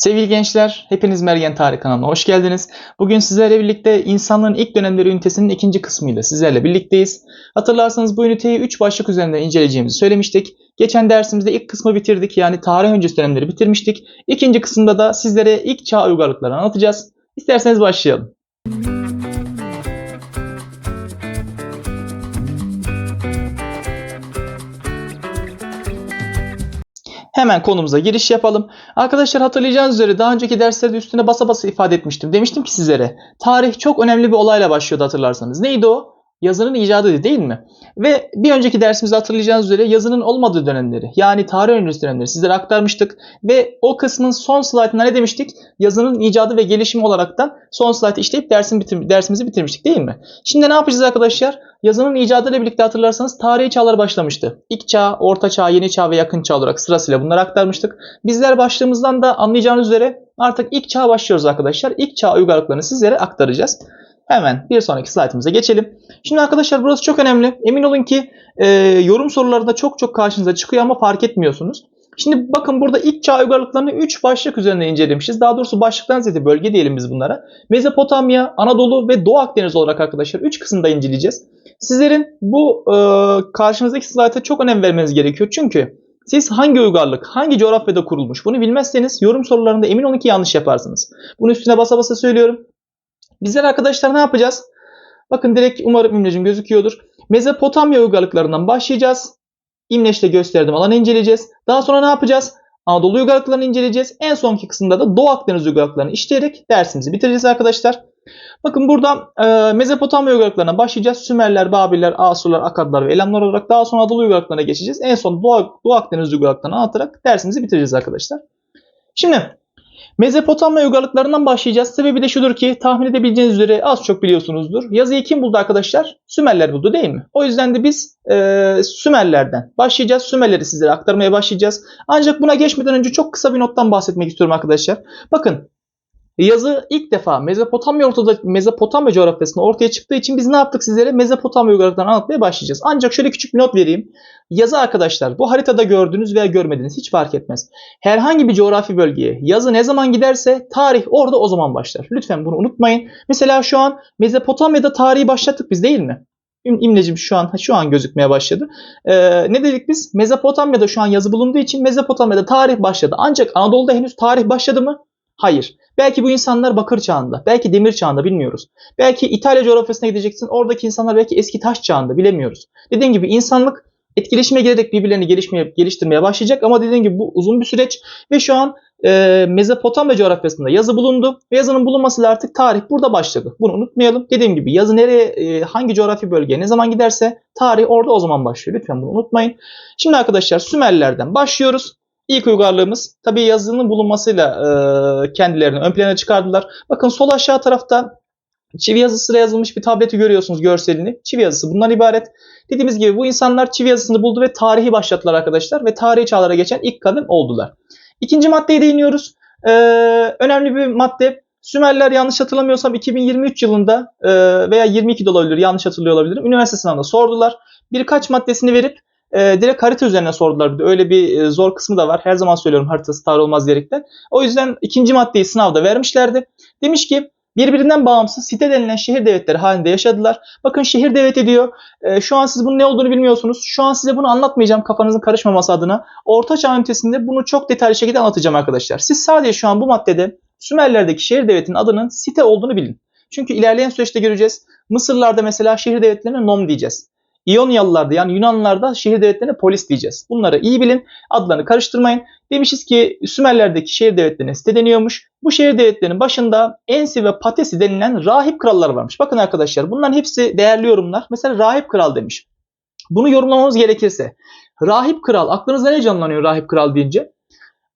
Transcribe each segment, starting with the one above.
Sevgili gençler, hepiniz Mergen Tarih kanalına hoş geldiniz. Bugün sizlerle birlikte insanlığın ilk dönemleri ünitesinin ikinci kısmıyla sizlerle birlikteyiz. Hatırlarsanız bu üniteyi 3 başlık üzerinde inceleyeceğimizi söylemiştik. Geçen dersimizde ilk kısmı bitirdik yani tarih öncesi dönemleri bitirmiştik. İkinci kısımda da sizlere ilk çağ uygarlıklarını anlatacağız. İsterseniz başlayalım. Hemen konumuza giriş yapalım. Arkadaşlar hatırlayacağınız üzere daha önceki derslerde üstüne basa basa ifade etmiştim. Demiştim ki sizlere tarih çok önemli bir olayla başlıyordu hatırlarsanız. Neydi o? Yazının icadı değil mi? Ve bir önceki dersimizde hatırlayacağınız üzere yazının olmadığı dönemleri yani tarih öncesi dönemleri sizlere aktarmıştık. Ve o kısmın son slaytında ne demiştik? Yazının icadı ve gelişimi olaraktan son slaytı işleyip dersin bitir dersimizi bitirmiştik değil mi? Şimdi ne yapacağız arkadaşlar? Yazının icadıyla birlikte hatırlarsanız tarihi çağlar başlamıştı. İlk çağ, orta çağ, yeni çağ ve yakın çağ olarak sırasıyla bunları aktarmıştık. Bizler başlığımızdan da anlayacağınız üzere artık ilk çağa başlıyoruz arkadaşlar. İlk çağ uygarlıklarını sizlere aktaracağız. Hemen bir sonraki slaytımıza geçelim. Şimdi arkadaşlar burası çok önemli. Emin olun ki e, yorum sorularında çok çok karşınıza çıkıyor ama fark etmiyorsunuz. Şimdi bakın burada ilk çağ uygarlıklarını 3 başlık üzerinde incelemişiz. Daha doğrusu başlıktan ziyade bölge diyelim biz bunlara. Mezopotamya, Anadolu ve Doğu Akdeniz olarak arkadaşlar 3 kısımda inceleyeceğiz. Sizlerin bu e, karşınızdaki slayta çok önem vermeniz gerekiyor. Çünkü siz hangi uygarlık, hangi coğrafyada kurulmuş bunu bilmezseniz yorum sorularında emin olun ki yanlış yaparsınız. Bunun üstüne basa basa söylüyorum. Bizler arkadaşlar ne yapacağız? Bakın direkt umarım imlecim gözüküyordur. Mezopotamya uygarlıklarından başlayacağız. İmleç'te gösterdiğim alanı inceleyeceğiz. Daha sonra ne yapacağız? Anadolu uygarlıklarını inceleyeceğiz. En sonki kısımda da Doğu Akdeniz uygarlıklarını işleyerek dersimizi bitireceğiz arkadaşlar. Bakın burada e, Mezopotamya uygarlıklarına başlayacağız. Sümerler, Babiller, Asurlar, Akadlar ve Elamlar olarak daha sonra Anadolu uygarlıklarına geçeceğiz. En son Doğu, Doğu Akdeniz uygarlıklarını anlatarak dersimizi bitireceğiz arkadaşlar. Şimdi Mezopotamya uygarlıklarından başlayacağız. Sebebi de şudur ki tahmin edebileceğiniz üzere az çok biliyorsunuzdur. Yazıyı kim buldu arkadaşlar? Sümerler buldu değil mi? O yüzden de biz e, Sümerlerden başlayacağız. Sümerleri sizlere aktarmaya başlayacağız. Ancak buna geçmeden önce çok kısa bir nottan bahsetmek istiyorum arkadaşlar. Bakın yazı ilk defa Mezopotamya ortada Mezopotamya coğrafyasında ortaya çıktığı için biz ne yaptık sizlere? Mezopotamya uygarlıklarını anlatmaya başlayacağız. Ancak şöyle küçük bir not vereyim. Yazı arkadaşlar bu haritada gördüğünüz veya görmediğiniz hiç fark etmez. Herhangi bir coğrafi bölgeye yazı ne zaman giderse tarih orada o zaman başlar. Lütfen bunu unutmayın. Mesela şu an Mezopotamya'da tarihi başlattık biz değil mi? İm- İmlecim şu an şu an gözükmeye başladı. Ee, ne dedik biz? Mezopotamya'da şu an yazı bulunduğu için Mezopotamya'da tarih başladı. Ancak Anadolu'da henüz tarih başladı mı? Hayır. Belki bu insanlar bakır çağında, belki demir çağında bilmiyoruz. Belki İtalya coğrafyasına gideceksin. Oradaki insanlar belki eski taş çağında bilemiyoruz. Dediğim gibi insanlık etkileşime girerek birbirlerini gelişmeye, geliştirmeye başlayacak ama dediğim gibi bu uzun bir süreç ve şu an e, Mezopotamya coğrafyasında yazı bulundu ve yazının bulunmasıyla artık tarih burada başladı. Bunu unutmayalım. Dediğim gibi yazı nereye, e, hangi coğrafi bölgeye ne zaman giderse tarih orada o zaman başlıyor. Lütfen bunu unutmayın. Şimdi arkadaşlar Sümerlerden başlıyoruz. İlk uygarlığımız tabii yazının bulunmasıyla e, kendilerini ön plana çıkardılar. Bakın sol aşağı tarafta çivi yazısıyla yazılmış bir tableti görüyorsunuz görselini. Çivi yazısı bundan ibaret. Dediğimiz gibi bu insanlar çivi yazısını buldu ve tarihi başlattılar arkadaşlar ve tarihi çağlara geçen ilk kadın oldular. İkinci maddeye değiniyoruz. Ee, önemli bir madde. Sümerler yanlış hatırlamıyorsam 2023 yılında e, veya 22 de olabilir yanlış hatırlıyor olabilirim. Üniversite sınavında sordular. Birkaç maddesini verip e, direkt harita üzerine sordular. Bir de öyle bir e, zor kısmı da var. Her zaman söylüyorum haritası tarih olmaz diyerekten. O yüzden ikinci maddeyi sınavda vermişlerdi. Demiş ki birbirinden bağımsız site denilen şehir devletleri halinde yaşadılar. Bakın şehir devleti diyor. E, şu an siz bunun ne olduğunu bilmiyorsunuz. Şu an size bunu anlatmayacağım kafanızın karışmaması adına. Orta Çağ ünitesinde bunu çok detaylı şekilde anlatacağım arkadaşlar. Siz sadece şu an bu maddede Sümerlerdeki şehir devletinin adının site olduğunu bilin. Çünkü ilerleyen süreçte göreceğiz. Mısırlarda mesela şehir devletlerine nom diyeceğiz. İyonyalılarda yani Yunanlılarda şehir devletlerine polis diyeceğiz. Bunları iyi bilin. Adlarını karıştırmayın. Demişiz ki Sümerlerdeki şehir devletlerine site deniyormuş. Bu şehir devletlerinin başında Ensi ve Patesi denilen rahip krallar varmış. Bakın arkadaşlar bunların hepsi değerli yorumlar. Mesela rahip kral demiş. Bunu yorumlamamız gerekirse. Rahip kral aklınızda ne canlanıyor rahip kral deyince?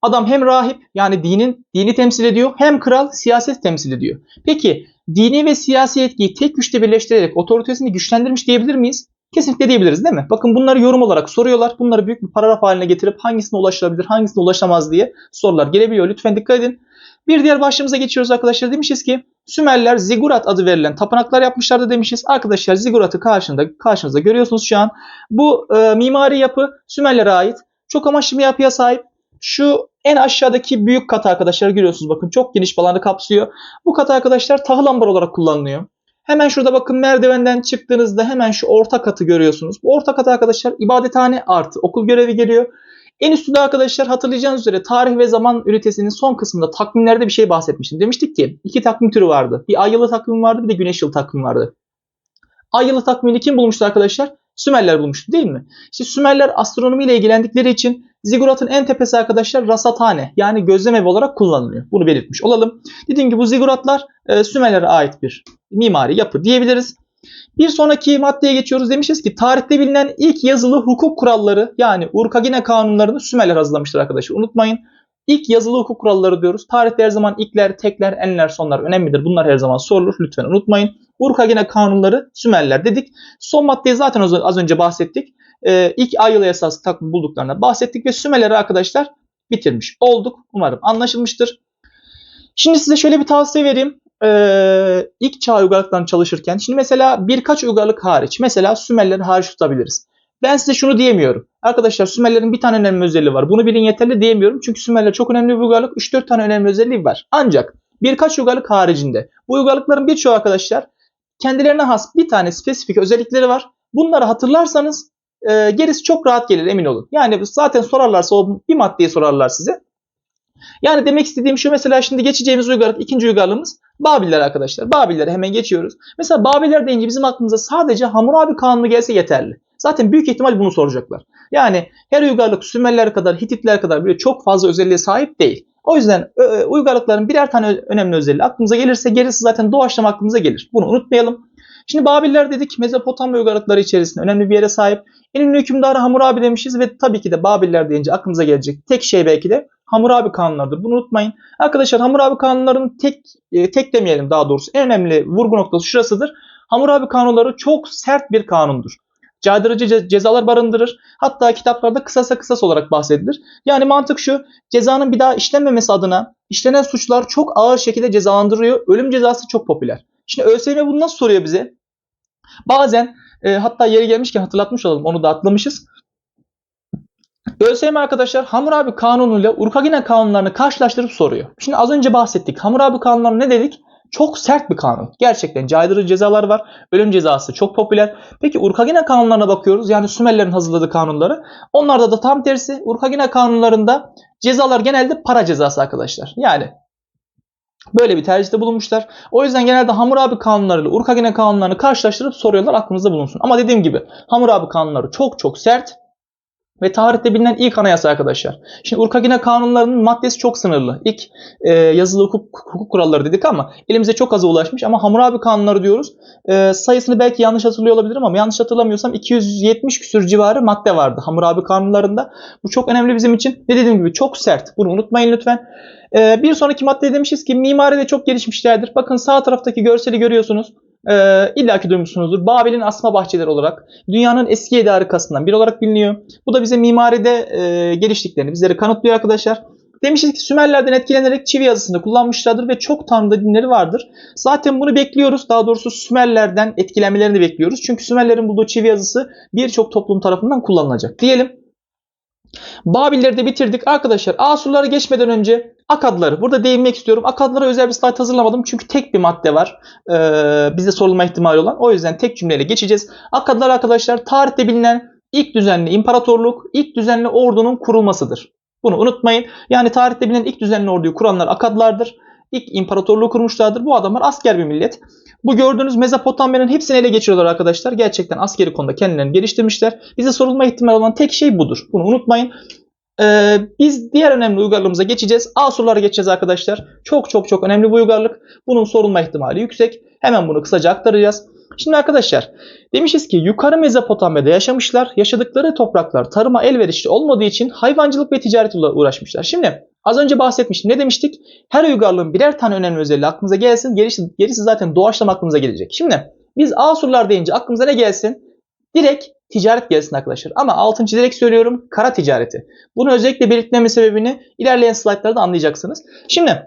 Adam hem rahip yani dinin dini temsil ediyor hem kral siyaset temsil ediyor. Peki dini ve siyasi etkiyi tek güçte birleştirerek otoritesini güçlendirmiş diyebilir miyiz? Kesinlikle diyebiliriz değil mi? Bakın bunları yorum olarak soruyorlar. Bunları büyük bir paragraf haline getirip hangisine ulaşılabilir, hangisine ulaşamaz diye sorular gelebiliyor. Lütfen dikkat edin. Bir diğer başlığımıza geçiyoruz arkadaşlar. Demişiz ki Sümerler Zigurat adı verilen tapınaklar yapmışlardı demişiz. Arkadaşlar Zigurat'ı karşında, karşınızda görüyorsunuz şu an. Bu e, mimari yapı Sümerlere ait. Çok amaçlı bir yapıya sahip. Şu En aşağıdaki büyük kat arkadaşlar görüyorsunuz bakın çok geniş bir alanı kapsıyor. Bu kat arkadaşlar tahıl ambar olarak kullanılıyor. Hemen şurada bakın merdivenden çıktığınızda hemen şu orta katı görüyorsunuz. Bu orta kat arkadaşlar ibadethane artı okul görevi geliyor. En üstünde arkadaşlar hatırlayacağınız üzere tarih ve zaman ünitesinin son kısmında takvimlerde bir şey bahsetmiştim. Demiştik ki iki takvim türü vardı. Bir ay yılı takvim vardı bir de güneş yılı takvim vardı. Ay yılı takvimini kim bulmuştu arkadaşlar? Sümerler bulmuştu değil mi? İşte Sümerler astronomiyle ilgilendikleri için ziguratın en tepesi arkadaşlar rasathane yani gözlem evi olarak kullanılıyor. Bunu belirtmiş olalım. Dediğim gibi bu ziguratlar e, Sümerlere ait bir mimari yapı diyebiliriz. Bir sonraki maddeye geçiyoruz. Demişiz ki tarihte bilinen ilk yazılı hukuk kuralları yani Urkagine kanunlarını Sümerler hazırlamıştır arkadaşlar. Unutmayın. İlk yazılı hukuk kuralları diyoruz. Tarihte her zaman ilkler, tekler, enler, sonlar önemlidir. Bunlar her zaman sorulur. Lütfen unutmayın. Urkagine kanunları Sümerler dedik. Son maddeyi zaten az önce bahsettik. Ee, ilk ay yılı takvim bulduklarına bahsettik ve Sümerleri arkadaşlar bitirmiş olduk. Umarım anlaşılmıştır. Şimdi size şöyle bir tavsiye vereyim. Ee, ilk çağ uygarlıklarını çalışırken şimdi mesela birkaç uygarlık hariç mesela Sümerleri hariç tutabiliriz. Ben size şunu diyemiyorum. Arkadaşlar Sümerlerin bir tane önemli özelliği var. Bunu bilin yeterli diyemiyorum. Çünkü Sümerler çok önemli bir uygarlık. 3-4 tane önemli özelliği var. Ancak birkaç uygarlık haricinde bu uygarlıkların birçoğu arkadaşlar kendilerine has bir tane spesifik özellikleri var. Bunları hatırlarsanız e, gerisi çok rahat gelir emin olun. Yani zaten sorarlarsa o bir maddeyi sorarlar size. Yani demek istediğim şu mesela şimdi geçeceğimiz uygarlık ikinci uygarlığımız Babiller arkadaşlar. Babillere hemen geçiyoruz. Mesela Babiller deyince bizim aklımıza sadece Hammurabi kanunu gelse yeterli. Zaten büyük ihtimal bunu soracaklar. Yani her uygarlık Sümerler kadar, Hititler kadar böyle çok fazla özelliğe sahip değil. O yüzden uygarlıkların birer tane önemli özelliği aklımıza gelirse gerisi zaten doğaçlama aklımıza gelir. Bunu unutmayalım. Şimdi Babiller dedik Mezopotamya uygarlıkları içerisinde önemli bir yere sahip. En ünlü hükümdarı Hammurabi demişiz ve tabii ki de Babiller deyince aklımıza gelecek tek şey belki de Hammurabi kanunlarıdır. Bunu unutmayın. Arkadaşlar Hammurabi kanunlarının tek e, tek demeyelim daha doğrusu en önemli vurgu noktası şurasıdır. Hammurabi kanunları çok sert bir kanundur. Caydırıcı cezalar barındırır. Hatta kitaplarda kısasa kısas olarak bahsedilir. Yani mantık şu. Cezanın bir daha işlenmemesi adına işlenen suçlar çok ağır şekilde cezalandırılıyor. Ölüm cezası çok popüler. Şimdi ÖSYM bunu nasıl soruyor bize? Bazen e, hatta yeri gelmişken hatırlatmış olalım onu da atlamışız. ÖSYM arkadaşlar Hammurabi kanunuyla Urkagine kanunlarını karşılaştırıp soruyor. Şimdi az önce bahsettik. Hammurabi kanunları ne dedik? Çok sert bir kanun. Gerçekten caydırıcı cezalar var. Ölüm cezası çok popüler. Peki Urkagine kanunlarına bakıyoruz. Yani Sümerlerin hazırladığı kanunları. Onlarda da tam tersi. Urkagine kanunlarında cezalar genelde para cezası arkadaşlar. Yani Böyle bir tercihte bulunmuşlar. O yüzden genelde Hammurabi kanunlarıyla Urkagine kanunlarını karşılaştırıp soruyorlar aklınızda bulunsun. Ama dediğim gibi Hammurabi kanunları çok çok sert ve tarihte bilinen ilk anayasa arkadaşlar. Şimdi Urkagine kanunlarının maddesi çok sınırlı. İlk e, yazılı hukuk, hukuk kuralları dedik ama elimize çok az ulaşmış. Ama Hammurabi kanunları diyoruz. E, sayısını belki yanlış hatırlıyor olabilirim ama yanlış hatırlamıyorsam 270 küsür civarı madde vardı Hammurabi kanunlarında. Bu çok önemli bizim için. Ve dediğim gibi çok sert. Bunu unutmayın lütfen. E, bir sonraki maddede demişiz ki mimari de çok gelişmişlerdir. Bakın sağ taraftaki görseli görüyorsunuz. E, İlla ki duymuşsunuzdur. Babil'in asma bahçeleri olarak dünyanın eski yedi harikasından biri olarak biliniyor. Bu da bize mimaride e, geliştiklerini bizlere kanıtlıyor arkadaşlar. Demişiz ki Sümerlerden etkilenerek çivi yazısını kullanmışlardır ve çok tanrı dinleri vardır. Zaten bunu bekliyoruz. Daha doğrusu Sümerlerden etkilenmelerini bekliyoruz. Çünkü Sümerlerin bulduğu çivi yazısı birçok toplum tarafından kullanılacak. Diyelim Babilleri de bitirdik. Arkadaşlar Asurlara geçmeden önce Akadları. Burada değinmek istiyorum. Akadlara özel bir slide hazırlamadım. Çünkü tek bir madde var. Ee, bize sorulma ihtimali olan. O yüzden tek cümleyle geçeceğiz. Akadlar arkadaşlar tarihte bilinen ilk düzenli imparatorluk, ilk düzenli ordunun kurulmasıdır. Bunu unutmayın. Yani tarihte bilinen ilk düzenli orduyu kuranlar Akadlardır. İlk imparatorluğu kurmuşlardır. Bu adamlar asker bir millet. Bu gördüğünüz Mezopotamya'nın hepsini ele geçiriyorlar arkadaşlar. Gerçekten askeri konuda kendilerini geliştirmişler. Bize sorulma ihtimali olan tek şey budur. Bunu unutmayın. Ee, biz diğer önemli uygarlığımıza geçeceğiz. Asurlara geçeceğiz arkadaşlar. Çok çok çok önemli bir uygarlık. Bunun sorulma ihtimali yüksek. Hemen bunu kısaca aktaracağız. Şimdi arkadaşlar demişiz ki yukarı Mezopotamya'da yaşamışlar. Yaşadıkları topraklar tarıma elverişli olmadığı için hayvancılık ve ticaretle uğraşmışlar. Şimdi az önce bahsetmiştim. Ne demiştik? Her uygarlığın birer tane önemli özelliği aklımıza gelsin. Gerisi, gerisi zaten doğaçlama aklımıza gelecek. Şimdi biz Asurlar deyince aklımıza ne gelsin? Direkt ticaret gelsin arkadaşlar. Ama altın çizerek söylüyorum kara ticareti. Bunu özellikle belirtmemin sebebini ilerleyen slaytlarda anlayacaksınız. Şimdi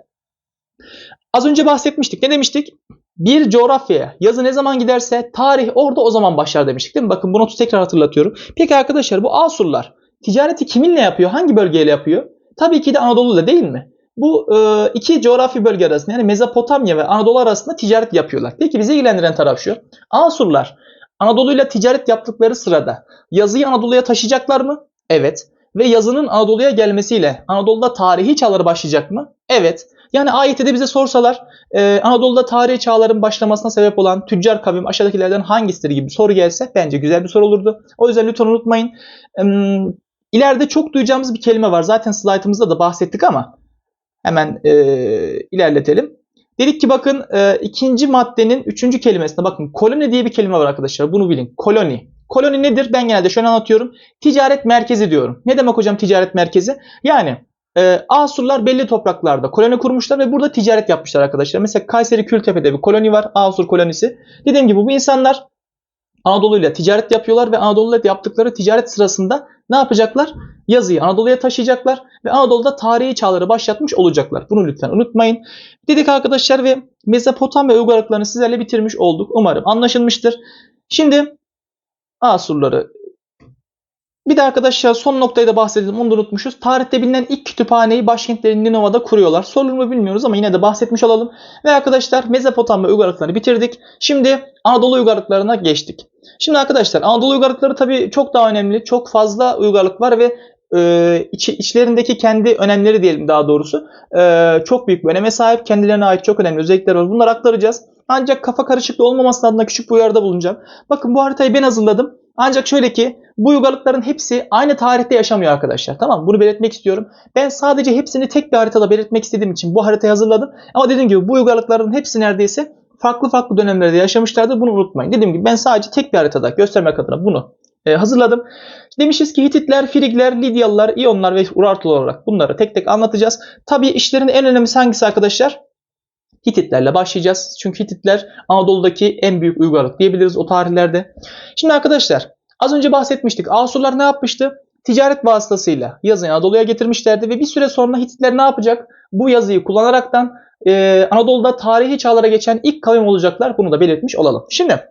az önce bahsetmiştik. Ne demiştik? Bir coğrafyaya yazı ne zaman giderse tarih orada o zaman başlar demiştik değil mi? Bakın bunu tekrar hatırlatıyorum. Peki arkadaşlar bu Asurlar ticareti kiminle yapıyor? Hangi bölgeyle yapıyor? Tabii ki de Anadolu'da değil mi? Bu e, iki coğrafi bölge arasında yani Mezopotamya ve Anadolu arasında ticaret yapıyorlar. Peki bizi ilgilendiren taraf şu. Asurlar Anadolu'yla ticaret yaptıkları sırada yazıyı Anadolu'ya taşıyacaklar mı? Evet. Ve yazının Anadolu'ya gelmesiyle Anadolu'da tarihi çağları başlayacak mı? Evet. Yani ayette de bize sorsalar e, Anadolu'da tarihi çağların başlamasına sebep olan tüccar kavim aşağıdakilerden hangisidir gibi soru gelse bence güzel bir soru olurdu. O yüzden lütfen unutmayın. E, ileride çok duyacağımız bir kelime var. Zaten slaytımızda da bahsettik ama hemen e, ilerletelim. Dedik ki bakın e, ikinci maddenin üçüncü kelimesine bakın koloni diye bir kelime var arkadaşlar. Bunu bilin. Koloni. Koloni nedir? Ben genelde şöyle anlatıyorum. Ticaret merkezi diyorum. Ne demek hocam ticaret merkezi? Yani e, Asurlar belli topraklarda koloni kurmuşlar ve burada ticaret yapmışlar arkadaşlar. Mesela Kayseri Kültepe'de bir koloni var. Asur kolonisi. Dediğim gibi bu insanlar Anadolu ile ticaret yapıyorlar ve Anadolu ile yaptıkları ticaret sırasında ne yapacaklar? Yazıyı Anadolu'ya taşıyacaklar ve Anadolu'da tarihi çağları başlatmış olacaklar. Bunu lütfen unutmayın. Dedik arkadaşlar ve Mezopotamya uygarlıklarını sizlerle bitirmiş olduk. Umarım anlaşılmıştır. Şimdi Asurları bir de arkadaşlar son noktayı da bahsedelim. Onu da unutmuşuz. Tarihte bilinen ilk kütüphaneyi başkentlerin Ninova'da kuruyorlar. Sorulur mu bilmiyoruz ama yine de bahsetmiş olalım. Ve arkadaşlar Mezopotamya uygarlıklarını bitirdik. Şimdi Anadolu uygarlıklarına geçtik. Şimdi arkadaşlar Anadolu uygarlıkları tabii çok daha önemli. Çok fazla uygarlık var ve e, iç, içlerindeki kendi önemleri diyelim daha doğrusu. E, çok büyük bir öneme sahip. Kendilerine ait çok önemli özellikler var. Bunları aktaracağız. Ancak kafa karışıklığı olmaması adına küçük bir uyarıda bulunacağım. Bakın bu haritayı ben hazırladım. Ancak şöyle ki bu uygarlıkların hepsi aynı tarihte yaşamıyor arkadaşlar. Tamam? Bunu belirtmek istiyorum. Ben sadece hepsini tek bir haritada belirtmek istediğim için bu haritayı hazırladım. Ama dediğim gibi bu uygarlıkların hepsi neredeyse farklı farklı dönemlerde yaşamışlardı. Bunu unutmayın. Dediğim gibi ben sadece tek bir haritada göstermek adına bunu e, hazırladım. Demişiz ki Hititler, Frigler, Lidyalılar, İyonlar ve Urartular olarak bunları tek tek anlatacağız. Tabii işlerin en önemlisi hangisi arkadaşlar? Hititlerle başlayacağız. Çünkü Hititler Anadolu'daki en büyük uygarlık diyebiliriz o tarihlerde. Şimdi arkadaşlar az önce bahsetmiştik. Asurlar ne yapmıştı? Ticaret vasıtasıyla yazıyı Anadolu'ya getirmişlerdi ve bir süre sonra Hititler ne yapacak? Bu yazıyı kullanaraktan e, Anadolu'da tarihi çağlara geçen ilk kavim olacaklar. Bunu da belirtmiş olalım. Şimdi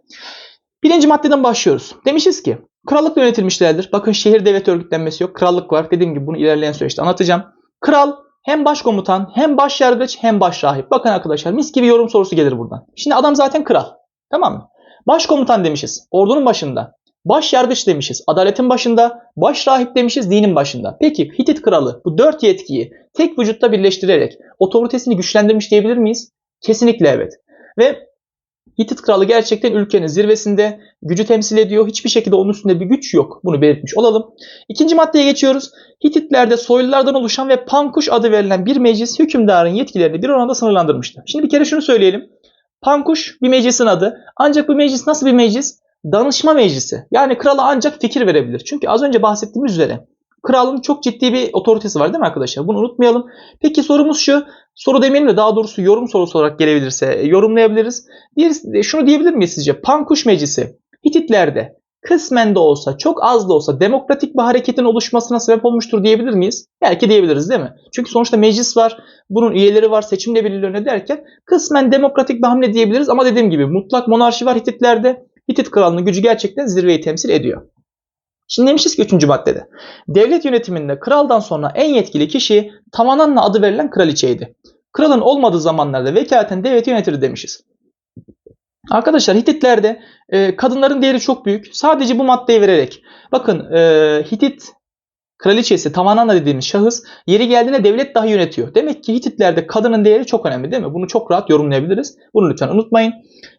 birinci maddeden başlıyoruz. Demişiz ki krallıkla yönetilmişlerdir. Bakın şehir devlet örgütlenmesi yok. Krallık var. Dediğim gibi bunu ilerleyen süreçte anlatacağım. Kral hem başkomutan hem başyargıç hem başrahip. Bakın arkadaşlar mis gibi yorum sorusu gelir buradan. Şimdi adam zaten kral. Tamam mı? Başkomutan demişiz. Ordunun başında. Başyargıç demişiz. Adaletin başında. Başrahip demişiz. Dinin başında. Peki Hitit kralı bu dört yetkiyi tek vücutta birleştirerek otoritesini güçlendirmiş diyebilir miyiz? Kesinlikle evet. Ve Hitit kralı gerçekten ülkenin zirvesinde gücü temsil ediyor. Hiçbir şekilde onun üstünde bir güç yok. Bunu belirtmiş olalım. İkinci maddeye geçiyoruz. Hititlerde soylulardan oluşan ve Pankuş adı verilen bir meclis hükümdarın yetkilerini bir oranda sınırlandırmıştı. Şimdi bir kere şunu söyleyelim. Pankuş bir meclisin adı. Ancak bu meclis nasıl bir meclis? Danışma meclisi. Yani krala ancak fikir verebilir. Çünkü az önce bahsettiğimiz üzere kralın çok ciddi bir otoritesi var değil mi arkadaşlar? Bunu unutmayalım. Peki sorumuz şu. Soru demeyelim de daha doğrusu yorum sorusu olarak gelebilirse yorumlayabiliriz. Bir, şunu diyebilir miyiz sizce? Pankuş Meclisi Hititlerde kısmen de olsa çok az da olsa demokratik bir hareketin oluşmasına sebep olmuştur diyebilir miyiz? Belki diyebiliriz değil mi? Çünkü sonuçta meclis var, bunun üyeleri var, seçimle belirleniyor derken kısmen demokratik bir hamle diyebiliriz ama dediğim gibi mutlak monarşi var Hititlerde. Hitit kralının gücü gerçekten zirveyi temsil ediyor. Şimdi demişiz ki 3. maddede. Devlet yönetiminde kraldan sonra en yetkili kişi Tamananna adı verilen kraliçeydi. Kralın olmadığı zamanlarda vekaletten devleti yönetir demişiz. Arkadaşlar Hititlerde e, kadınların değeri çok büyük. Sadece bu maddeyi vererek. Bakın e, Hitit kraliçesi Tamananna dediğimiz şahıs yeri geldiğinde devlet dahi yönetiyor. Demek ki Hititlerde kadının değeri çok önemli değil mi? Bunu çok rahat yorumlayabiliriz. Bunu lütfen unutmayın.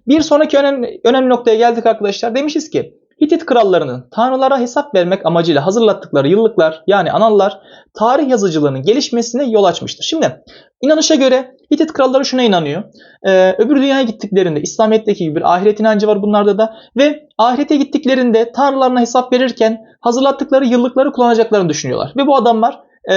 Bir sonraki önemli, önemli noktaya geldik arkadaşlar. Demişiz ki Hitit krallarının tanrılara hesap vermek amacıyla hazırlattıkları yıllıklar yani anallar tarih yazıcılığının gelişmesine yol açmıştır. Şimdi inanışa göre Hitit kralları şuna inanıyor. Ee, öbür dünyaya gittiklerinde İslamiyet'teki gibi bir ahiret inancı var bunlarda da ve ahirete gittiklerinde tanrılarına hesap verirken hazırlattıkları yıllıkları kullanacaklarını düşünüyorlar. Ve bu adamlar e,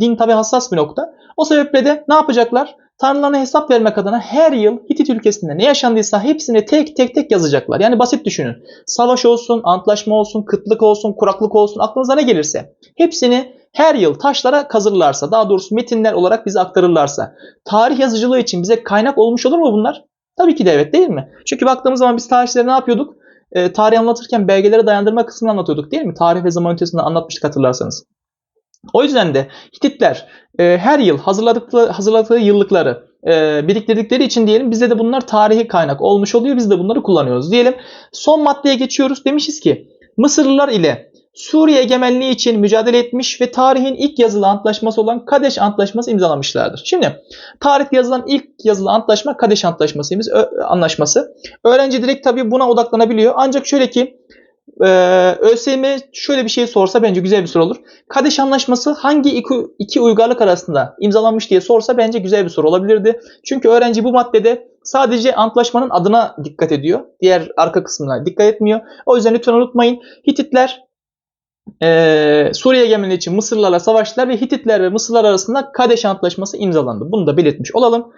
din tabi hassas bir nokta. O sebeple de ne yapacaklar? Tanrılarına hesap vermek adına her yıl Hitit ülkesinde ne yaşandıysa hepsini tek tek tek yazacaklar. Yani basit düşünün. Savaş olsun, antlaşma olsun, kıtlık olsun, kuraklık olsun aklınıza ne gelirse hepsini her yıl taşlara kazırlarsa, daha doğrusu metinler olarak bize aktarırlarsa, tarih yazıcılığı için bize kaynak olmuş olur mu bunlar? Tabii ki de evet değil mi? Çünkü baktığımız zaman biz tarihçileri ne yapıyorduk? E, tarih anlatırken belgelere dayandırma kısmını anlatıyorduk değil mi? Tarih ve zaman ötesinde anlatmıştık hatırlarsanız. O yüzden de Hititler e, her yıl hazırladıkları, hazırladıkları yıllıkları e, biriktirdikleri için diyelim bizde de bunlar tarihi kaynak olmuş oluyor. Biz de bunları kullanıyoruz. Diyelim son maddeye geçiyoruz. Demişiz ki Mısırlılar ile Suriye egemenliği için mücadele etmiş ve tarihin ilk yazılı antlaşması olan Kadeş Antlaşması imzalamışlardır. Şimdi tarihte yazılan ilk yazılı antlaşma Kadeş Antlaşmasıymış, anlaşması. Öğrenci direkt tabii buna odaklanabiliyor. Ancak şöyle ki e, ÖSYM şöyle bir şey sorsa bence güzel bir soru olur. Kadeş Anlaşması hangi iki, iki uygarlık arasında imzalanmış diye sorsa bence güzel bir soru olabilirdi. Çünkü öğrenci bu maddede sadece antlaşmanın adına dikkat ediyor. Diğer arka kısmına dikkat etmiyor. O yüzden lütfen unutmayın. Hititler e, Suriye egemenliği için Mısırlarla savaştılar ve Hititler ve Mısırlar arasında Kadeş Antlaşması imzalandı. Bunu da belirtmiş olalım.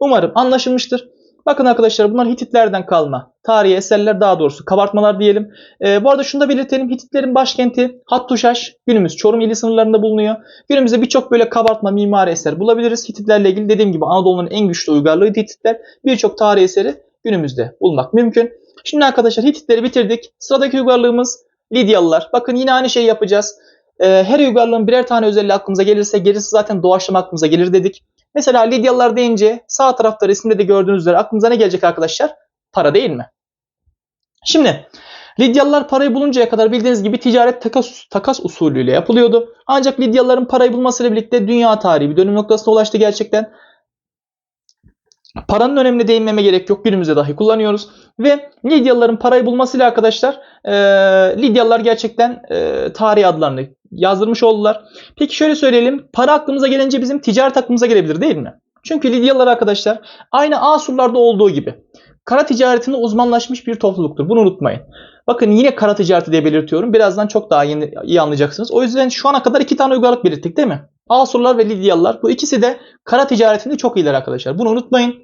Umarım anlaşılmıştır. Bakın arkadaşlar bunlar Hititlerden kalma tarihi eserler daha doğrusu kabartmalar diyelim. E, bu arada şunu da belirtelim. Hititlerin başkenti Hattuşaş günümüz Çorum ili sınırlarında bulunuyor. Günümüzde birçok böyle kabartma mimari eser bulabiliriz. Hititlerle ilgili dediğim gibi Anadolu'nun en güçlü uygarlığıydı Hititler. Birçok tarihi eseri günümüzde bulmak mümkün. Şimdi arkadaşlar Hititleri bitirdik. Sıradaki uygarlığımız Lidyalılar. Bakın yine aynı şeyi yapacağız. E, her uygarlığın birer tane özelliği aklımıza gelirse gerisi zaten doğaçlama aklımıza gelir dedik. Mesela Lidyalılar deyince sağ tarafta resimde de gördüğünüz üzere aklınıza ne gelecek arkadaşlar? Para değil mi? Şimdi Lidyalılar parayı buluncaya kadar bildiğiniz gibi ticaret takas, takas usulüyle yapılıyordu. Ancak Lidyalıların parayı bulmasıyla birlikte dünya tarihi bir dönüm noktasına ulaştı gerçekten. Paranın önemine değinmeme gerek yok. Günümüzde dahi kullanıyoruz. Ve Lidyalıların parayı bulmasıyla arkadaşlar e, Lidyalılar gerçekten e, tarih adlarını yazdırmış oldular. Peki şöyle söyleyelim. Para aklımıza gelince bizim ticaret aklımıza gelebilir değil mi? Çünkü Lidyalılar arkadaşlar aynı Asurlarda olduğu gibi kara ticaretinde uzmanlaşmış bir topluluktur. Bunu unutmayın. Bakın yine kara ticareti diye belirtiyorum. Birazdan çok daha iyi, iyi anlayacaksınız. O yüzden şu ana kadar iki tane uygarlık belirttik değil mi? Asurlar ve Lidyalılar. Bu ikisi de kara ticaretinde çok iyiler arkadaşlar. Bunu unutmayın.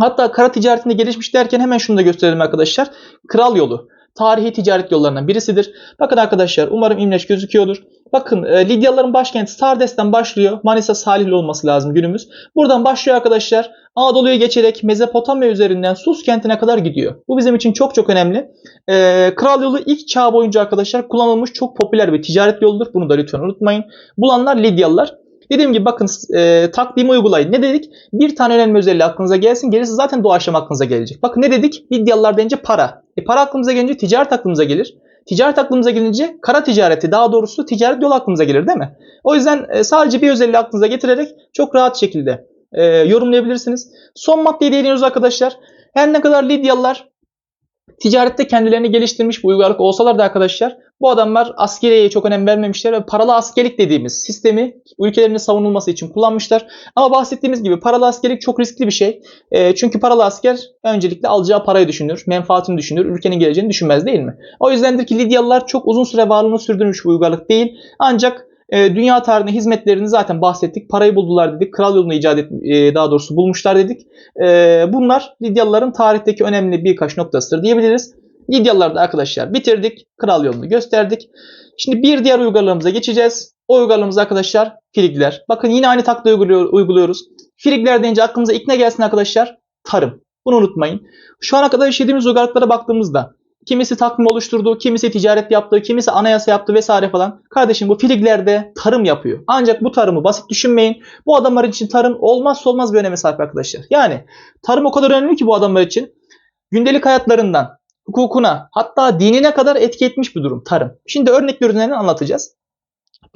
Hatta kara ticaretinde gelişmiş derken hemen şunu da gösterelim arkadaşlar. Kral yolu tarihi ticaret yollarından birisidir. Bakın arkadaşlar umarım imleç gözüküyordur. Bakın e, Lidyalıların başkenti Sardes'ten başlıyor. Manisa Salihli olması lazım günümüz. Buradan başlıyor arkadaşlar. Anadolu'ya geçerek Mezopotamya üzerinden Sus kentine kadar gidiyor. Bu bizim için çok çok önemli. E, Kral yolu ilk çağ boyunca arkadaşlar kullanılmış çok popüler bir ticaret yoludur. Bunu da lütfen unutmayın. Bulanlar Lidyalılar. Dediğim gibi bakın e, takvimi uygulayın. Ne dedik? Bir tane önemli özelliği aklınıza gelsin. Gerisi zaten doğaçlama aklınıza gelecek. Bakın ne dedik? Lidyalılar deyince para. E, para aklımıza gelince ticaret aklımıza gelir. Ticaret aklımıza gelince kara ticareti daha doğrusu ticaret yolu aklımıza gelir değil mi? O yüzden e, sadece bir özelliği aklınıza getirerek çok rahat şekilde e, yorumlayabilirsiniz. Son maddeye değiniyoruz arkadaşlar. Her ne kadar Lidyalılar ticarette kendilerini geliştirmiş bu uygarlık olsalar da arkadaşlar bu adamlar askeriyeye çok önem vermemişler ve paralı askerlik dediğimiz sistemi ülkelerinin savunulması için kullanmışlar. Ama bahsettiğimiz gibi paralı askerlik çok riskli bir şey. E, çünkü paralı asker öncelikle alacağı parayı düşünür, menfaatini düşünür, ülkenin geleceğini düşünmez değil mi? O yüzdendir ki Lidyalılar çok uzun süre varlığını sürdürmüş bir uygarlık değil. Ancak e, dünya tarihine hizmetlerini zaten bahsettik. Parayı buldular dedik. Kral yolunu icat et, e, daha doğrusu bulmuşlar dedik. E, bunlar Lidyalıların tarihteki önemli birkaç noktasıdır diyebiliriz. Lidyalılar da arkadaşlar bitirdik. Kral yolunu gösterdik. Şimdi bir diğer uygarlığımıza geçeceğiz. O uygarlığımız arkadaşlar Frigler. Bakın yine aynı taktiği uyguluyoruz. Frigler deyince aklımıza ilk ne gelsin arkadaşlar? Tarım. Bunu unutmayın. Şu ana kadar işlediğimiz uygarlıklara baktığımızda Kimisi takvim oluşturdu, kimisi ticaret yaptı, kimisi anayasa yaptı vesaire falan. Kardeşim bu Filigler'de tarım yapıyor. Ancak bu tarımı basit düşünmeyin. Bu adamlar için tarım olmazsa olmaz bir öneme sahip arkadaşlar. Yani tarım o kadar önemli ki bu adamlar için. Gündelik hayatlarından, hukukuna, hatta dinine kadar etki etmiş bir durum tarım. Şimdi örnek ürünlerini anlatacağız.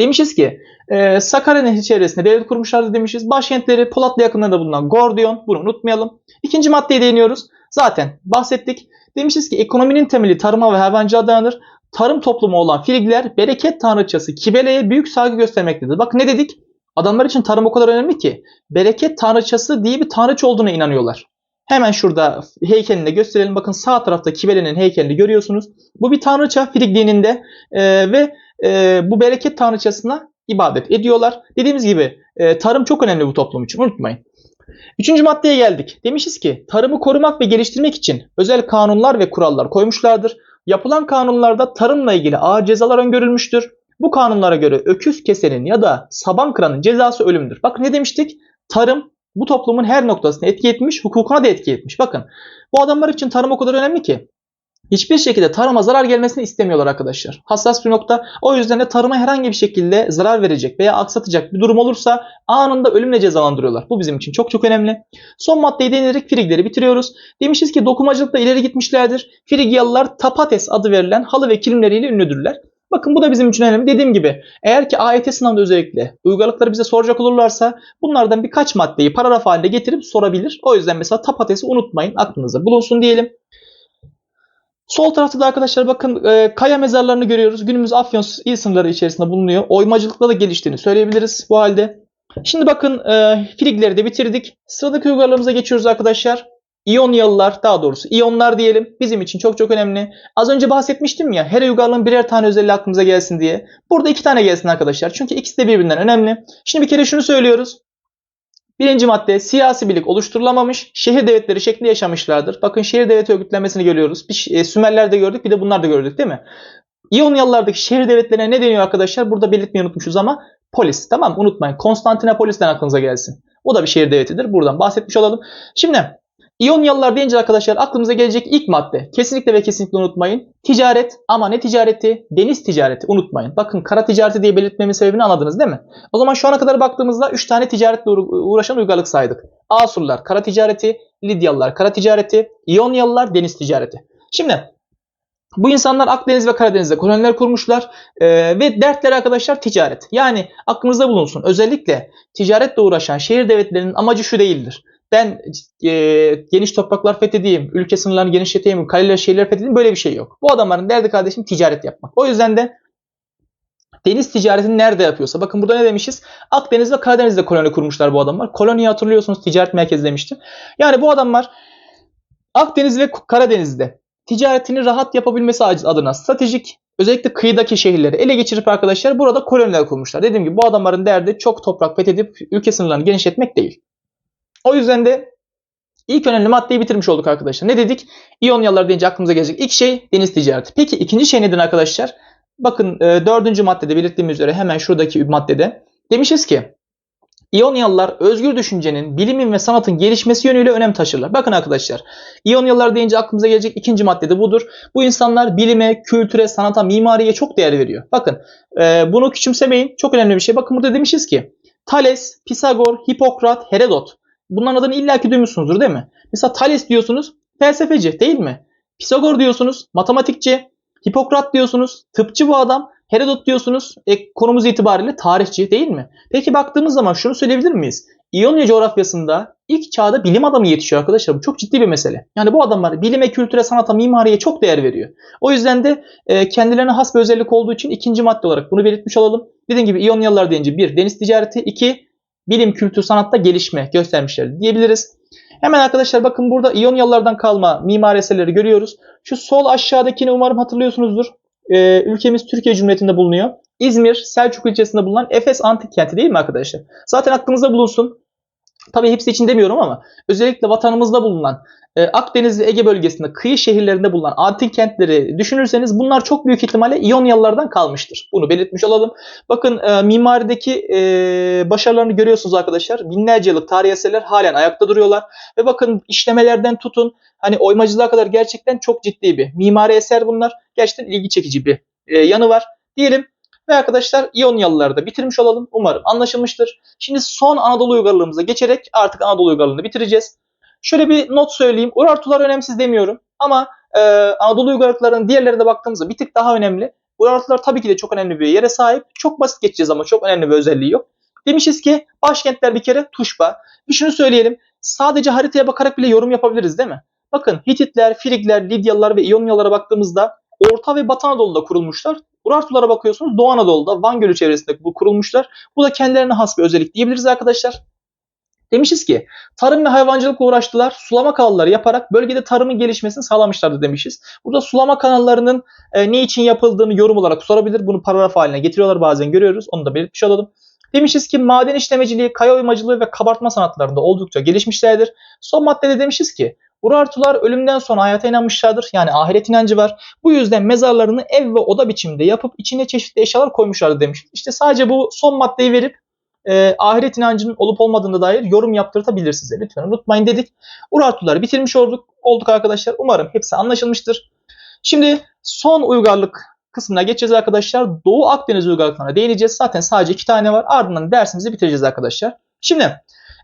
Demişiz ki e, Sakarya Nehri çevresinde devlet kurmuşlardı demişiz. Başkentleri Polatlı yakınlarında bulunan Gordiyon. Bunu unutmayalım. İkinci maddeye değiniyoruz. Zaten bahsettik. Demişiz ki ekonominin temeli tarıma ve hayvancılığa dayanır. Tarım toplumu olan Frigler bereket tanrıçası Kibele'ye büyük saygı göstermektedir. Bak ne dedik? Adamlar için tarım o kadar önemli ki bereket tanrıçası diye bir tanrıç olduğuna inanıyorlar. Hemen şurada heykelini de gösterelim. Bakın sağ tarafta Kibele'nin heykelini görüyorsunuz. Bu bir tanrıça Frig dininde e, ve e, bu bereket tanrıçasına ibadet ediyorlar. Dediğimiz gibi e, tarım çok önemli bu toplum için unutmayın. Üçüncü maddeye geldik. Demişiz ki tarımı korumak ve geliştirmek için özel kanunlar ve kurallar koymuşlardır. Yapılan kanunlarda tarımla ilgili ağır cezalar öngörülmüştür. Bu kanunlara göre öküz kesenin ya da saban kıranın cezası ölümdür. Bakın ne demiştik? Tarım bu toplumun her noktasına etki etmiş, hukukuna da etki etmiş. Bakın bu adamlar için tarım o kadar önemli ki hiçbir şekilde tarıma zarar gelmesini istemiyorlar arkadaşlar. Hassas bir nokta. O yüzden de tarıma herhangi bir şekilde zarar verecek veya aksatacak bir durum olursa anında ölümle cezalandırıyorlar. Bu bizim için çok çok önemli. Son maddeyi değinerek Frigleri bitiriyoruz. Demişiz ki dokumacılıkta ileri gitmişlerdir. Frigyalılar tapates adı verilen halı ve kilimleriyle ünlüdürler. Bakın bu da bizim için önemli. Dediğim gibi eğer ki AYT sınavında özellikle uygarlıkları bize soracak olurlarsa bunlardan birkaç maddeyi paragraf halinde getirip sorabilir. O yüzden mesela tapatesi unutmayın aklınızda bulunsun diyelim. Sol tarafta da arkadaşlar bakın e, kaya mezarlarını görüyoruz. Günümüz Afyon il sınırları içerisinde bulunuyor. Oymacılıkla da geliştiğini söyleyebiliriz bu halde. Şimdi bakın e, Frigleri de bitirdik. Sıradaki uygarlığımıza geçiyoruz arkadaşlar. İyonyalılar daha doğrusu İyonlar diyelim bizim için çok çok önemli. Az önce bahsetmiştim ya her uygarlığın birer tane özelliği aklımıza gelsin diye. Burada iki tane gelsin arkadaşlar. Çünkü ikisi de birbirinden önemli. Şimdi bir kere şunu söylüyoruz. Birinci madde siyasi birlik oluşturulamamış, şehir devletleri şeklinde yaşamışlardır. Bakın şehir devleti örgütlenmesini görüyoruz. Bir, e, Sümerler'de gördük bir de bunlar da gördük değil mi? İyonyalılardaki şehir devletlerine ne deniyor arkadaşlar? Burada belirtmeyi unutmuşuz ama polis. Tamam unutmayın. Konstantinopolis'ten aklınıza gelsin. O da bir şehir devletidir. Buradan bahsetmiş olalım. Şimdi İyonyalılar deyince arkadaşlar aklımıza gelecek ilk madde. Kesinlikle ve kesinlikle unutmayın. Ticaret ama ne ticareti? Deniz ticareti unutmayın. Bakın kara ticareti diye belirtmemin sebebini anladınız değil mi? O zaman şu ana kadar baktığımızda 3 tane ticaretle uğraşan uygarlık saydık. Asurlar kara ticareti, Lidyalılar kara ticareti, İyonyalılar deniz ticareti. Şimdi bu insanlar Akdeniz ve Karadeniz'de koloniler kurmuşlar ee, ve dertleri arkadaşlar ticaret. Yani aklınızda bulunsun özellikle ticaretle uğraşan şehir devletlerinin amacı şu değildir ben e, geniş topraklar fethedeyim, ülke sınırlarını genişleteyim, kaleler, şehirler fethedeyim böyle bir şey yok. Bu adamların derdi kardeşim ticaret yapmak. O yüzden de deniz ticaretini nerede yapıyorsa. Bakın burada ne demişiz? Akdeniz ve Karadeniz'de koloni kurmuşlar bu adamlar. Koloniyi hatırlıyorsunuz ticaret merkezi demiştim. Yani bu adamlar Akdeniz ve Karadeniz'de ticaretini rahat yapabilmesi adına stratejik özellikle kıyıdaki şehirleri ele geçirip arkadaşlar burada koloniler kurmuşlar. Dediğim gibi bu adamların derdi çok toprak fethedip ülke sınırlarını genişletmek değil. O yüzden de ilk önemli maddeyi bitirmiş olduk arkadaşlar. Ne dedik? İyonyalılar deyince aklımıza gelecek ilk şey deniz ticareti. Peki ikinci şey nedir arkadaşlar? Bakın e, dördüncü maddede belirttiğim üzere hemen şuradaki maddede demişiz ki İyonyalılar özgür düşüncenin, bilimin ve sanatın gelişmesi yönüyle önem taşırlar. Bakın arkadaşlar, İyonyalılar deyince aklımıza gelecek ikinci madde de budur. Bu insanlar bilime, kültüre, sanata, mimariye çok değer veriyor. Bakın e, bunu küçümsemeyin. Çok önemli bir şey. Bakın burada demişiz ki Thales, Pisagor, Hipokrat, Herodot Bunların adını illaki duymuşsunuzdur değil mi? Mesela Thales diyorsunuz felsefeci değil mi? Pisagor diyorsunuz matematikçi. Hipokrat diyorsunuz tıpçı bu adam. Herodot diyorsunuz e, konumuz itibariyle tarihçi değil mi? Peki baktığımız zaman şunu söyleyebilir miyiz? İonya coğrafyasında ilk çağda bilim adamı yetişiyor arkadaşlar. Bu çok ciddi bir mesele. Yani bu adamlar bilime, kültüre, sanata, mimariye çok değer veriyor. O yüzden de e, kendilerine has bir özellik olduğu için ikinci madde olarak bunu belirtmiş olalım. Dediğim gibi İyonyalılar deyince bir deniz ticareti, iki bilim, kültür, sanatta gelişme göstermişler diyebiliriz. Hemen arkadaşlar bakın burada İyonyalılardan kalma mimari eserleri görüyoruz. Şu sol aşağıdakini umarım hatırlıyorsunuzdur. Ee, ülkemiz Türkiye Cumhuriyeti'nde bulunuyor. İzmir, Selçuk ilçesinde bulunan Efes Antik Kenti değil mi arkadaşlar? Zaten aklınızda bulunsun. Tabii hepsi için demiyorum ama özellikle vatanımızda bulunan Akdeniz ve Ege bölgesinde kıyı şehirlerinde bulunan antik kentleri düşünürseniz bunlar çok büyük ihtimalle İyonyalılardan kalmıştır. Bunu belirtmiş olalım. Bakın e, mimarideki e, başarılarını görüyorsunuz arkadaşlar. Binlerce yıllık tarihi eserler halen ayakta duruyorlar. Ve bakın işlemelerden tutun hani oymacılığa kadar gerçekten çok ciddi bir mimari eser bunlar. Gerçekten ilgi çekici bir e, yanı var. Diyelim ve arkadaşlar İyonyalıları da bitirmiş olalım. Umarım anlaşılmıştır. Şimdi son Anadolu uygarlığımıza geçerek artık Anadolu uygarlığını bitireceğiz. Şöyle bir not söyleyeyim. Urartular önemsiz demiyorum. Ama e, Anadolu uygarlıklarının diğerlerine baktığımızda bir tık daha önemli. Urartular tabii ki de çok önemli bir yere sahip. Çok basit geçeceğiz ama çok önemli bir özelliği yok. Demişiz ki başkentler bir kere Tuşba. Bir şunu söyleyelim. Sadece haritaya bakarak bile yorum yapabiliriz değil mi? Bakın Hititler, Frigler, Lidyalılar ve İyonyalılara baktığımızda Orta ve Batı Anadolu'da kurulmuşlar. Urartulara bakıyorsunuz Doğu Anadolu'da Van Gölü çevresinde bu kurulmuşlar. Bu da kendilerine has bir özellik diyebiliriz arkadaşlar. Demişiz ki tarım ve hayvancılıkla uğraştılar. Sulama kanalları yaparak bölgede tarımın gelişmesini sağlamışlardı demişiz. Burada sulama kanallarının e, ne için yapıldığını yorum olarak sorabilir. Bunu paragraf haline getiriyorlar bazen görüyoruz. Onu da belirtmiş olalım. Demişiz ki maden işlemeciliği, kaya oymacılığı ve kabartma sanatlarında oldukça gelişmişlerdir. Son maddede demişiz ki Urartular ölümden sonra hayata inanmışlardır. Yani ahiret inancı var. Bu yüzden mezarlarını ev ve oda biçiminde yapıp içine çeşitli eşyalar koymuşlardı demiş. İşte sadece bu son maddeyi verip e, ahiret inancının olup olmadığına dair yorum yaptırtabilir size. Lütfen unutmayın dedik. Urartuları bitirmiş olduk, olduk arkadaşlar. Umarım hepsi anlaşılmıştır. Şimdi son uygarlık kısmına geçeceğiz arkadaşlar. Doğu Akdeniz uygarlıklarına değineceğiz. Zaten sadece iki tane var. Ardından dersimizi bitireceğiz arkadaşlar. Şimdi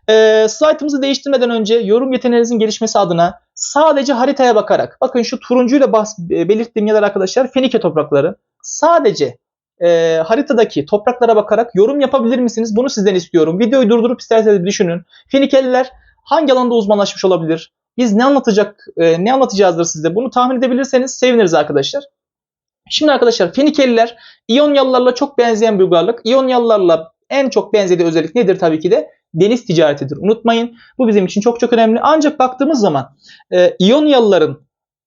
e, slaytımızı değiştirmeden önce yorum yeteneğinizin gelişmesi adına sadece haritaya bakarak bakın şu turuncuyla bas, e, belirttiğim yerler arkadaşlar Fenike toprakları. Sadece e, haritadaki topraklara bakarak yorum yapabilir misiniz? Bunu sizden istiyorum. Videoyu durdurup isterseniz düşünün. Fenikeliler hangi alanda uzmanlaşmış olabilir? Biz ne anlatacak, e, ne anlatacağızdır size? Bunu tahmin edebilirseniz seviniriz arkadaşlar. Şimdi arkadaşlar Fenikeliler İyonyalılarla çok benzeyen bir uygarlık. İyonyalılarla en çok benzediği özellik nedir tabii ki de? Deniz ticaretidir. Unutmayın. Bu bizim için çok çok önemli. Ancak baktığımız zaman e, İyonyalıların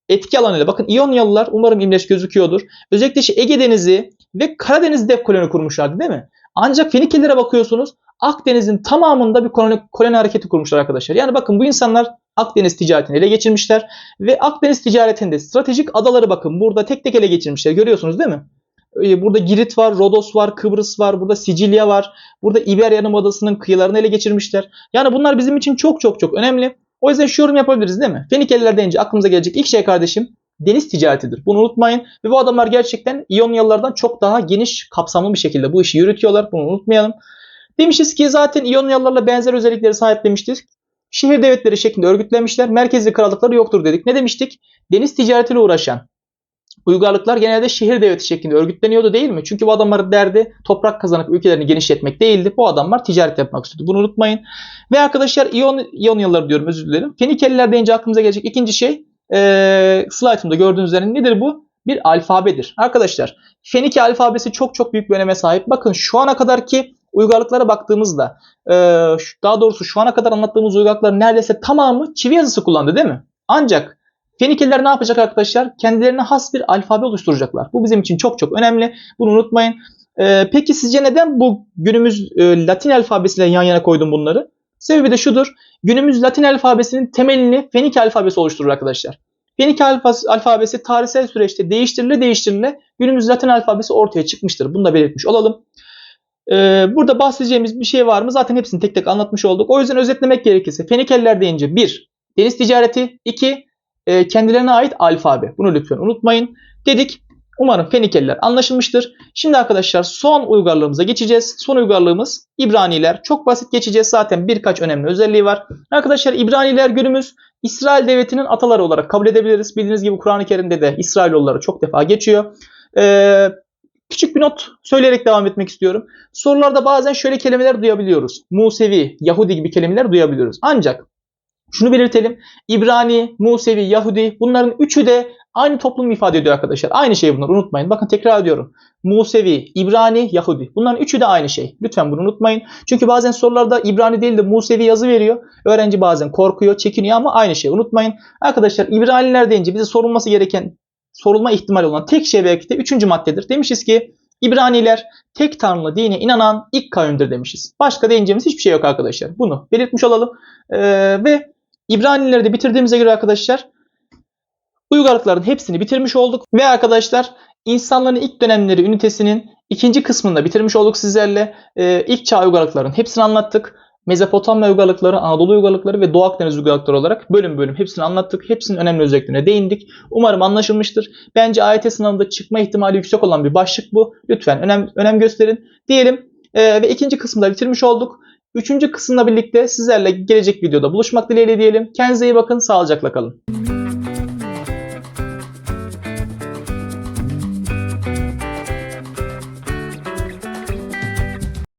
etki alanıyla bakın İyonyalılar umarım imleç gözüküyordur. Özellikle işte Ege Denizi ve Karadeniz dev koloni kurmuşlardı değil mi? Ancak Fenikelilere bakıyorsunuz Akdeniz'in tamamında bir koloni, koloni hareketi kurmuşlar arkadaşlar. Yani bakın bu insanlar Akdeniz ticaretini ele geçirmişler ve Akdeniz ticaretinde stratejik adaları bakın burada tek tek ele geçirmişler. Görüyorsunuz değil mi? Ee, Burada Girit var, Rodos var, Kıbrıs var, burada Sicilya var. Burada İberya Yarımadası'nın kıyılarını ele geçirmişler. Yani bunlar bizim için çok çok çok önemli. O yüzden şu yorum yapabiliriz değil mi? Fenikeliler deyince aklımıza gelecek ilk şey kardeşim deniz ticaretidir. Bunu unutmayın. Ve bu adamlar gerçekten İyonyalılardan çok daha geniş kapsamlı bir şekilde bu işi yürütüyorlar. Bunu unutmayalım. Demişiz ki zaten İyonyalılarla benzer özellikleri sahip demiştik. Şehir devletleri şeklinde örgütlenmişler. Merkezli krallıkları yoktur dedik. Ne demiştik? Deniz ticaretiyle uğraşan uygarlıklar genelde şehir devleti şeklinde örgütleniyordu değil mi? Çünkü bu adamların derdi toprak kazanıp ülkelerini genişletmek değildi. Bu adamlar ticaret yapmak istiyordu. Bunu unutmayın. Ve arkadaşlar İyon, İyonyalılar diyorum özür dilerim. Fenikeliler deyince aklımıza gelecek ikinci şey e, slaytımda gördüğünüz üzere nedir bu? Bir alfabedir. Arkadaşlar Fenike alfabesi çok çok büyük bir öneme sahip. Bakın şu ana kadarki uygarlıklara baktığımızda e, daha doğrusu şu ana kadar anlattığımız uygarlıkların neredeyse tamamı çivi yazısı kullandı değil mi? Ancak Fenikeliler ne yapacak arkadaşlar? Kendilerine has bir alfabe oluşturacaklar. Bu bizim için çok çok önemli. Bunu unutmayın. Ee, peki sizce neden bu günümüz e, Latin alfabesiyle yan yana koydum bunları? Sebebi de şudur. Günümüz Latin alfabesinin temelini Fenike alfabesi oluşturur arkadaşlar. Fenike alfabesi, tarihsel süreçte değiştirile değiştirile günümüz Latin alfabesi ortaya çıkmıştır. Bunu da belirtmiş olalım. Ee, burada bahsedeceğimiz bir şey var mı? Zaten hepsini tek tek anlatmış olduk. O yüzden özetlemek gerekirse Fenikeliler deyince 1. Deniz ticareti 2 e, kendilerine ait alfabe. Bunu lütfen unutmayın. Dedik. Umarım Fenikeliler anlaşılmıştır. Şimdi arkadaşlar son uygarlığımıza geçeceğiz. Son uygarlığımız İbraniler. Çok basit geçeceğiz. Zaten birkaç önemli özelliği var. Arkadaşlar İbraniler günümüz İsrail devletinin ataları olarak kabul edebiliriz. Bildiğiniz gibi Kur'an-ı Kerim'de de İsrailoğulları çok defa geçiyor. Ee, küçük bir not söyleyerek devam etmek istiyorum. Sorularda bazen şöyle kelimeler duyabiliyoruz. Musevi, Yahudi gibi kelimeler duyabiliyoruz. Ancak şunu belirtelim. İbrani, Musevi, Yahudi bunların üçü de aynı toplumu ifade ediyor arkadaşlar. Aynı şey bunlar unutmayın. Bakın tekrar ediyorum. Musevi, İbrani, Yahudi. Bunların üçü de aynı şey. Lütfen bunu unutmayın. Çünkü bazen sorularda İbrani değil de Musevi yazı veriyor. Öğrenci bazen korkuyor, çekiniyor ama aynı şey. Unutmayın. Arkadaşlar İbraniler deyince bize sorulması gereken, sorulma ihtimali olan tek şey belki de üçüncü maddedir. Demişiz ki İbraniler tek tanrılı dine inanan ilk kavimdir demişiz. Başka değineceğimiz hiçbir şey yok arkadaşlar. Bunu belirtmiş olalım. Ee, ve İbranileri de bitirdiğimize göre arkadaşlar uygarlıkların hepsini bitirmiş olduk. Ve arkadaşlar insanların ilk dönemleri ünitesinin ikinci kısmını da bitirmiş olduk sizlerle. Ee, ilk çağ uygarlıkların hepsini anlattık. Mezopotamya uygarlıkları, Anadolu uygarlıkları ve Doğu Akdeniz uygarlıkları olarak bölüm bölüm hepsini anlattık. Hepsinin önemli özelliklerine değindik. Umarım anlaşılmıştır. Bence AYT sınavında çıkma ihtimali yüksek olan bir başlık bu. Lütfen önem, önem gösterin diyelim. Ee, ve ikinci kısmı da bitirmiş olduk. Üçüncü kısımla birlikte sizlerle gelecek videoda buluşmak dileğiyle diyelim. Kendinize iyi bakın, sağlıcakla kalın.